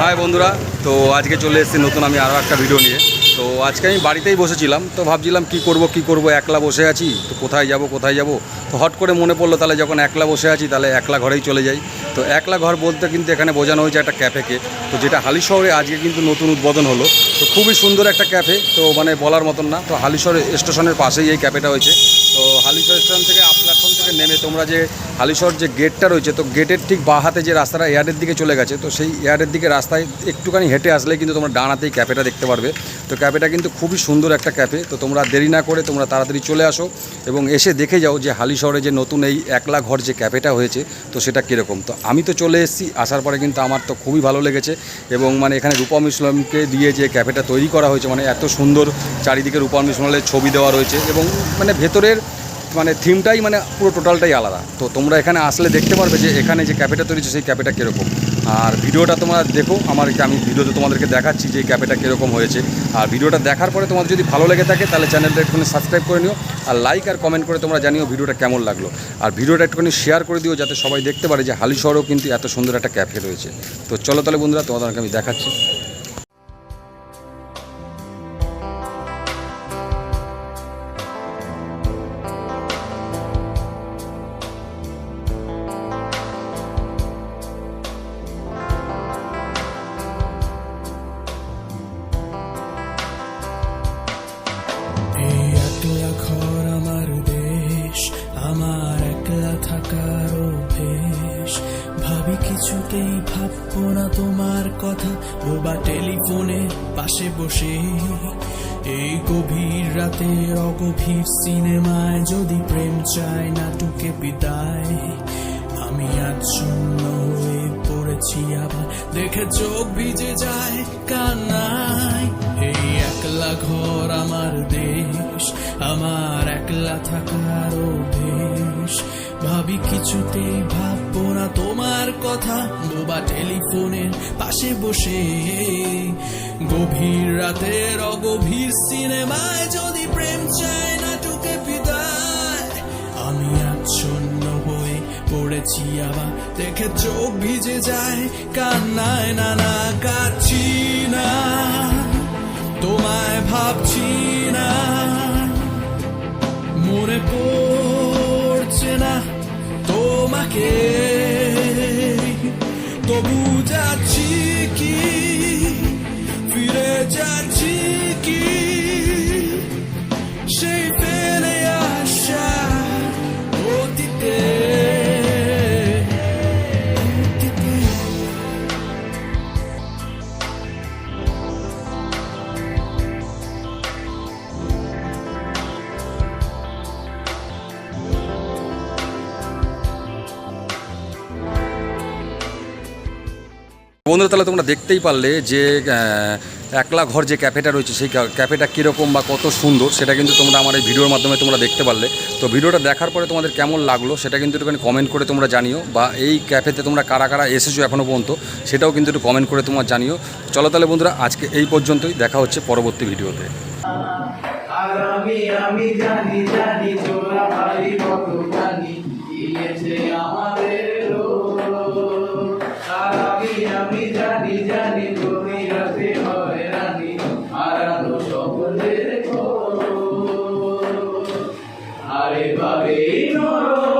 High বন্ধুরা, তো আজকে চলে এসেছি নতুন আমি আরও একটা ভিডিও নিয়ে। তো আজকে আমি বাড়িতেই বসেছিলাম, তো ভাবছিলাম কি করব কি করব, একলা বসে আছি, তো কোথায় যাব কোথায় যাব? তো হট করে মনে পড়ল, তাহলে যখন একলা বসে আছি, তাহলে একলা ঘরেই চলে যাই। তো একলা ঘর বলতে কিন্তু এখানে বোঝানো হয়েছে একটা ক্যাফেকে তো যেটা হালি শহরে আজকে কিন্তু নতুন উদ্বোধন হলো। তো খুবই সুন্দর একটা ক্যাফে, তো মানে বলার মতন না। তো হালিশহর স্টেশনের পাশেই এই ক্যাফেটা হয়েছে তো হালিশহর স্টেশন থেকে প্ল্যাটফর্ম থেকে নেমে তোমরা যে হালিশহর যে গেটটা রয়েছে, তো গেটের ঠিক বাঁ হাতে যে রাস্তাটা এয়ারের দিকে চলে গেছে, তো সেই এয়ারের দিকে রাস্তায় একটুখানি হেঁটে আসলে কিন্তু তোমরা ডান হাতেই ক্যাফেটা দেখতে পারবে। তো ক্যাফেটা কিন্তু খুবই সুন্দর একটা ক্যাফে, তো তোমরা দেরি না করে তোমরা তাড়াতাড়ি চলে আসো এবং এসে দেখে যাও যে হালিশহরে যে নতুন এই একলা ঘর যে ক্যাফেটা হয়েছে, তো সেটা কীরকম। তো আমি তো চলে এসেছি, আসার পরে কিন্তু আমার তো খুবই ভালো লেগেছে। এবং মানে এখানে রূপম ইসলামকে দিয়ে যে ক্যাফেটা তৈরি করা হয়েছে মানে এত সুন্দর চারিদিকে রূপম ইসলামের ছবি দেওয়া রয়েছে এবং মানে ভেতরের মানে থিমটাই মানে পুরো টোটালটাই আলাদা। তো তোমরা এখানে আসলে দেখতে পারবে যে এখানে যে ক্যাফেটা তৈরি হয়েছে সেই ক্যাফেটা কীরকম। আর ভিডিওটা তোমরা দেখো, আমার আমি ভিডিওতে তোমাদেরকে দেখাচ্ছি যে এই ক্যাফেটা কীরকম হয়েছে। আর ভিডিওটা দেখার পরে তোমাদের যদি ভালো লেগে থাকে, তাহলে চ্যানেলটা একটুখানি সাবস্ক্রাইব করে নিও, আর লাইক আর কমেন্ট করে তোমরা জানিও ভিডিওটা কেমন লাগল। আর ভিডিওটা একটুখানি শেয়ার করে দিও, যাতে সবাই দেখতে পারে যে হালিশহরেও কিন্তু এত সুন্দর একটা ক্যাফে রয়েছে। তো চলো তাহলে বন্ধুরা, তোমাদেরকে আমি দেখাচ্ছি। কিছুতেই ভাববো না তোমার কথা। বোবা টেলিফোনে পাশে বসে। এই গভীর রাতে অগভীর সিনেমায় যদি প্রেম চায় নাটুকে বিদায়। আমি আচ্ছন্ন হয়ে পড়েছি আবার। দেখে চোখ ভিজে যায় কান্নায়। এই একলা ঘর আমার দেশ, আমার একলা থাকার অভ্যেস ভাবি কিছুতেই ভাববো না তোমার কথা। বোবা টেলিফোনের পাশে বসে। গভীর রাতের অগভীর সিনেমায় যদি প্রেম চায় নাটুকে বিদায়, আমি আচ্ছন্ন হয়ে পড়েছি আবার। দেখে চোখ ভিজে যায়, কান্নায় নানা কাচ্ছি না। তোমায় ভাবছি না। মনে পড়ছে না তোমাকে তবু যাচ্ছি কি? ফিরে যাচ্ছি বন্ধুরা তাহলে তোমরা দেখতেই পারলে যে একলা ঘর যে ক্যাফেটা রয়েছে, সেই ক্যাফেটা কীরকম বা কত সুন্দর, সেটা কিন্তু তোমরা আমার এই ভিডিওর মাধ্যমে তোমরা দেখতে পারলে। তো ভিডিওটা দেখার পরে তোমাদের কেমন লাগল, সেটা কিন্তু একটুখানি কমেন্ট করে তোমরা জানিও, বা এই ক্যাফেতে তোমরা কারা কারা এসেছ এখনও পর্যন্ত, সেটাও কিন্তু একটু কমেন্ট করে তোমরা জানিও। চলো তাহলে বন্ধুরা, আজকে এই পর্যন্তই, দেখা হচ্ছে পরবর্তী ভিডিওতে। আমি জানি জানি জানি আমাদের। আমি জানি জানি তুমি রাতে হয় রানী। হারানো সকলের আরে বাবে নয়